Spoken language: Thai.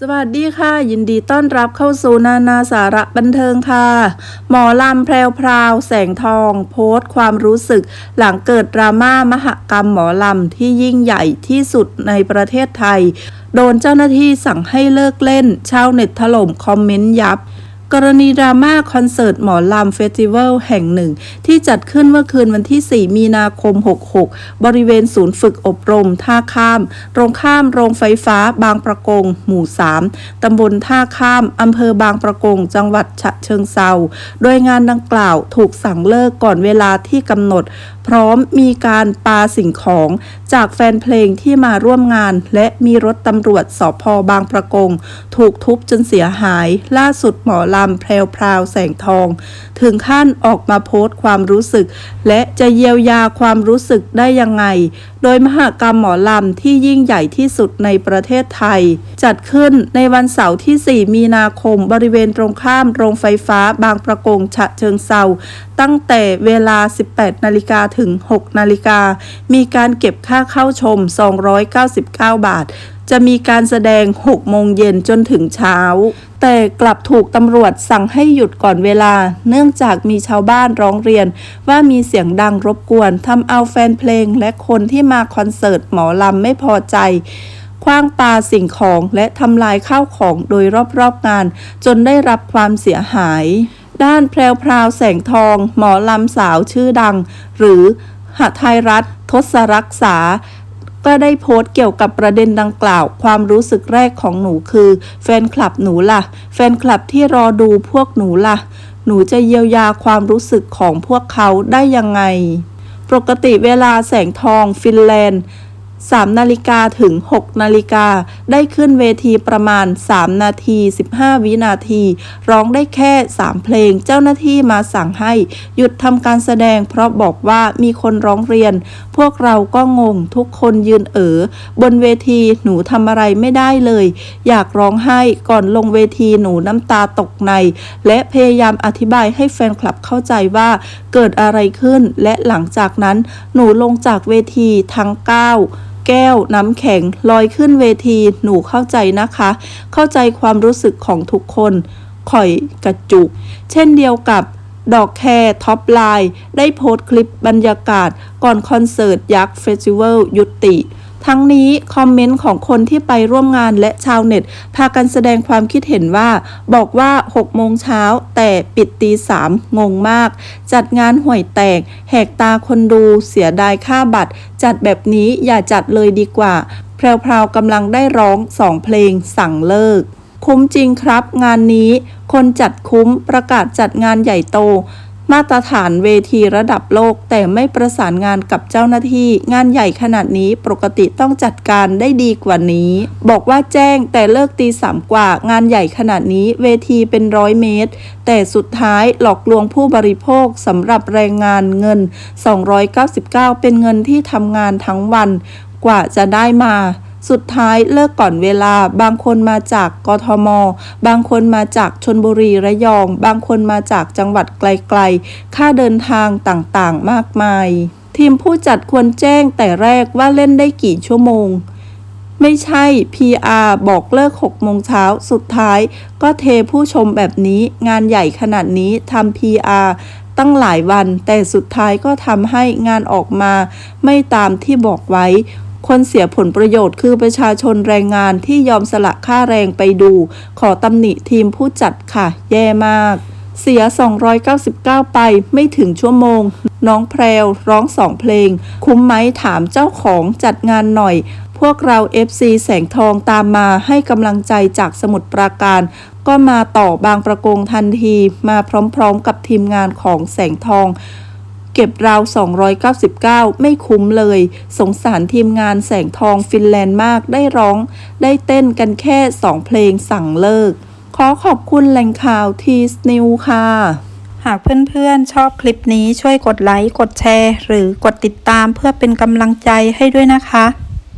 สวัสดีค่ะ ยินดีต้อนรับเข้าสู่นานาสาระบันเทิงค่ะ หมอลำแพรวพราว แสงทอง โพสต์ความรู้สึก หลังเกิดดราม่ามหกรรมหมอลำที่ยิ่งใหญ่ที่สุดในประเทศไทย โดนเจ้าหน้าที่สั่งให้เลิกเล่นชาวเน็ตถล่มคอมเมนต์ยับ กรณีดราม่าคอนเสิร์ตหมอลำเฟสติวัลแห่งหนึ่ง ที่จัดขึ้นเมื่อคืนวันที่ 4 มีนาคม 66 บริเวณศูนย์ฝึกอบรม ท่าข้าม ตรงข้ามโรงไฟฟ้าบางประกง หมู่ 3 ตำบลท่าข้าม อำเภอบางประกง จังหวัดฉะเชิงเซา โดยงานดังกล่าวถูกสั่งเลิกก่อนเวลาที่กำหนด พร้อมมีการปาสิ่งของจากแฟนเพลงที่มาร่วมงาน และมีรถตำรวจสพบางประกง ถูกทุบจนเสียหาย ล่าสุดหมอลำแพรวพราวแสงทอง ถึงขั้นออกมาโพสต์ความรู้สึก และจะเยียวยาความรู้สึกได้ยังไง โดยมหกรรมหมอลำที่ยิ่งใหญ่ที่สุดในประเทศไทย จัดขึ้นในวันเสาร์ที่ 4 มีนาคมบริเวณตรงข้ามโรงไฟฟ้าบางประกงฉะเชิงเซาตั้งแต่เวลา 18 นาฬิกาถึง 6 นาฬิกา มีการเก็บค่าเข้าชม 299 บาท จะมีการแสดง 6 โมงเย็นจนถึงเช้า แต่กลับถูกตำรวจสั่งให้หยุดก่อนเวลา เนื่องจากมีชาวบ้านร้องเรียน ว่ามีเสียงดังรบกวนทำเอาแฟนเพลงและคนที่มาคอนเสิร์ตหมอลำไม่พอใจคว้างปาสิ่งของและทำลายข้าวของโดยรอบๆงาน จนได้รับความเสียหาย ด้านแพรวพราวแสงทอง หมอลำสาวชื่อดัง หรือหทัยรัตน์ทศรักษา ก็ได้โพสต์เกี่ยวกับประเด็นดังกล่าว ความรู้สึกแรกของหนูคือ แฟนคลับหนูล่ะ แฟนคลับที่รอดูพวกหนูล่ะ หนูจะเยียวยาความรู้สึกของพวกเขาได้ยังไง ปกติเวลาแสงทอง ฟินแลนด์ 3นาฬิกาถึง 6นาฬิกาได้ขึ้นเวทีประมาณ 3 นาที 15 วินาที ร้องได้แค่ 3 เพลงเจ้าหน้าที่มาสั่งให้ หยุดทำการแสดงเพราะบอกว่ามีคนร้องเรียน พวกเราก็งงทุกคนยืนเอ๋อบนเวทีหนูทำอะไรไม่ได้เลย อยากร้องไห้ก่อนลงเวทีหนูน้ำตาตกใน และพยายามอธิบายให้แฟนคลับเข้าใจว่าเกิดอะไรขึ้น และหลังจากนั้นหนูลงจากเวทีทั้ง 9 แก้ว น้ำแข็งลอยขึ้นเวทีหนูเข้าใจนะคะ เข้าใจความรู้สึกของทุกคนข่อยกระจุก เช่นเดียวกับดอกแคร์ท็อปไลน์ได้โพสต์คลิปบรรยากาศก่อนคอนเสิร์ตยักษ์เฟสติวัลยุติ ทั้งนี้คอมเมนต์ของคนที่ไปร่วมงานและชาวเน็ต พากันแสดงความคิดเห็นว่า บอกว่า 6 โมงเช้าแต่ปิดตีสามงงมาก จัดงานห่วยแตก แหกตาคนดูเสียดายค่าบัตร จัดแบบนี้อย่าจัดเลยดีกว่า แพรวๆกำลังได้ร้องสองเพลงสั่งเลิก คุ้มจริงครับ งานนี้ คนจัดคุ้มประกาศจัดงานใหญ่โต มาตรฐานเวทีระดับโลก แต่ไม่ประสานงานกับเจ้าหน้าที่ งานใหญ่ขนาดนี้ปกติต้องจัดการได้ดีกว่านี้ บอกว่าแจ้งแต่เลิกตีสามกว่างานใหญ่ขนาดนี้เวทีเป็นร้อยเมตร แต่สุดท้ายหลอกลวงผู้บริโภคสำหรับแรงงานเงิน 299 เป็นเงินที่ทำงานทั้งวัน กว่าจะได้มา สุดท้ายเลิกก่อนเวลา บางคนมาจากกทม บางคนมาจากชนบุรีระยอง บางคนมาจากจังหวัดไกลๆ ค่าเดินทางต่างๆ มากมาย ทีมผู้จัดควรแจ้งแต่แรกว่าเล่นได้กี่ชั่วโมงไม่ใช่ PR บอกเลิก6โมงเช้า สุดท้ายก็เทผู้ชมแบบนี้ งานใหญ่ขนาดนี้ทำ PR ตั้งหลายวัน แต่สุดท้ายก็ทำให้งานออกมา ไม่ตามที่บอกไว้ คนเสียผลประโยชน์คือประชาชนแรงงานที่ยอมสละค่าแรงไปดู ขอตำหนิทีมผู้จัดค่ะ แย่มาก เสีย 299 ไปไม่ถึงชั่วโมง น้องแพรวร้องสองเพลง คุ้มไหมถามเจ้าของจัดงานหน่อย พวกเรา FC แสงทองตามมาให้กำลังใจจากสมุทรปราการก็มาต่อบางประกงทันทีมาพร้อมๆกับทีมงานของแสงทอง เก็บราว 299 ไม่คุ้มเลย สงสารทีมงานแสงทองฟินแลนด์มากได้ร้อง ได้เต้นกันแค่ 2 เพลงสั่งเลิก ขอขอบคุณแหล่งข่าวทีสนิวค่ะ หากเพื่อนๆ ชอบคลิปนี้ช่วยกดไลค์ กดแชร์ หรือกดติดตามเพื่อเป็นกำลังใจให้ด้วยนะคะ